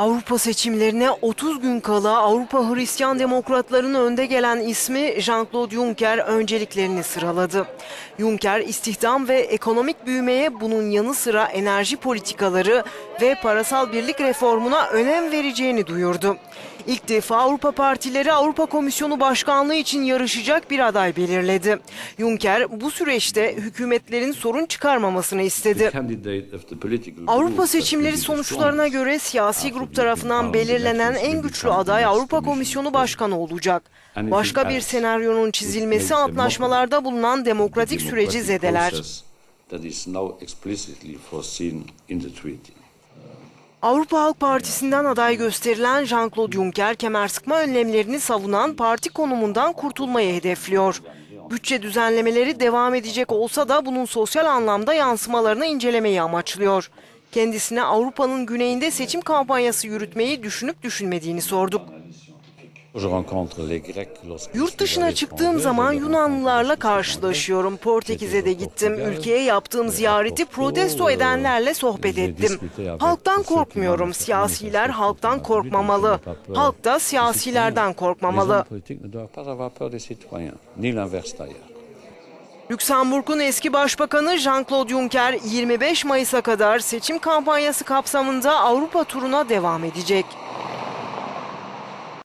Avrupa seçimlerine 30 gün kala Avrupa Hristiyan Demokratlarının önde gelen ismi Jean-Claude Juncker önceliklerini sıraladı. Juncker istihdam ve ekonomik büyümeye bunun yanı sıra enerji politikaları ve parasal birlik reformuna önem vereceğini duyurdu. İlk defa Avrupa partileri Avrupa Komisyonu Başkanlığı için yarışacak bir aday belirledi. Juncker bu süreçte hükümetlerin sorun çıkarmamasını istedi. Avrupa seçimleri sonuçlarına göre siyasi grup tarafından belirlenen en güçlü aday Avrupa Komisyonu Başkanı olacak. Başka bir senaryonun çizilmesi antlaşmalarda bulunan demokratik süreci zedeler. Avrupa Halk Partisi'nden aday gösterilen Jean-Claude Juncker, kemer sıkma önlemlerini savunan parti konumundan kurtulmayı hedefliyor. Bütçe düzenlemeleri devam edecek olsa da bunun sosyal anlamda yansımalarını incelemeyi amaçlıyor. Kendisine Avrupa'nın güneyinde seçim kampanyası yürütmeyi düşünüp düşünmediğini sorduk. Yurt dışına çıktığım zaman Yunanlılarla karşılaşıyorum. Portekiz'e de gittim. Ülkeye yaptığım ziyareti protesto edenlerle sohbet ettim. Halktan korkmuyorum. Siyasiler halktan korkmamalı. Halk da siyasilerden korkmamalı. Lüksemburg'un eski başbakanı Jean-Claude Juncker 25 Mayıs'a kadar seçim kampanyası kapsamında Avrupa turuna devam edecek.